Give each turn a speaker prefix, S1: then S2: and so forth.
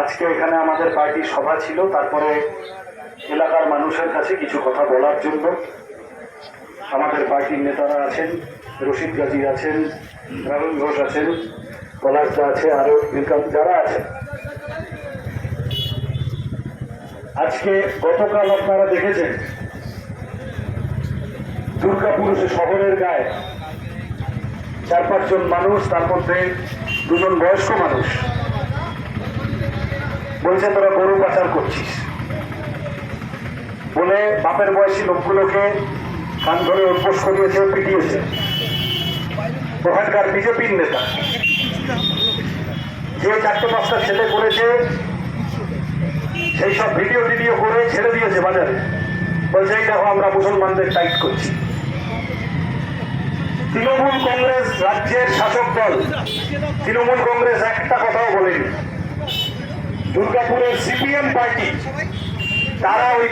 S1: আজকে এখানে আমাদের পার্টির সভা ছিল, তারপরে এলাকার মানুষের কাছে কিছু কথা বলার জন্য আমাদের পার্টির নেতারা আছেন, রশিদ গাজী আছেন, রাহুল ঘোষ আছেন পলাশদা আছে আরও ইনকাম যারা আছেন। আজকে গতকাল আপনারা দেখেছেন দুর্গাপুর শহরের গায়ে চার পাঁচজন মানুষ, তার মধ্যে দুজন বয়স্ক মানুষ। বলছে, তোরা গরু পাচার করছিস। বলে বাপের বয়সী লোকগুলোকে কান ধরে উদ্বোস করিয়েছে পিটিয়েছে। ওখানকার বিজেপির নেতা। যে চারটে পাঁচটা ছেলে করেছে, সেই সব ভিডিও টিডিও করে ছেড়ে দিয়েছে বাজারে। বলছে, এই দেখো, আমরা মুসলমানদের টাইট করছি। তৃণমূল কংগ্রেস রাজ্যের শাসক দল, তৃণমূল কংগ্রেস একটা কথাও বলেনি। দুর্গাপুরের সিপিএম পার্টি তারা ওই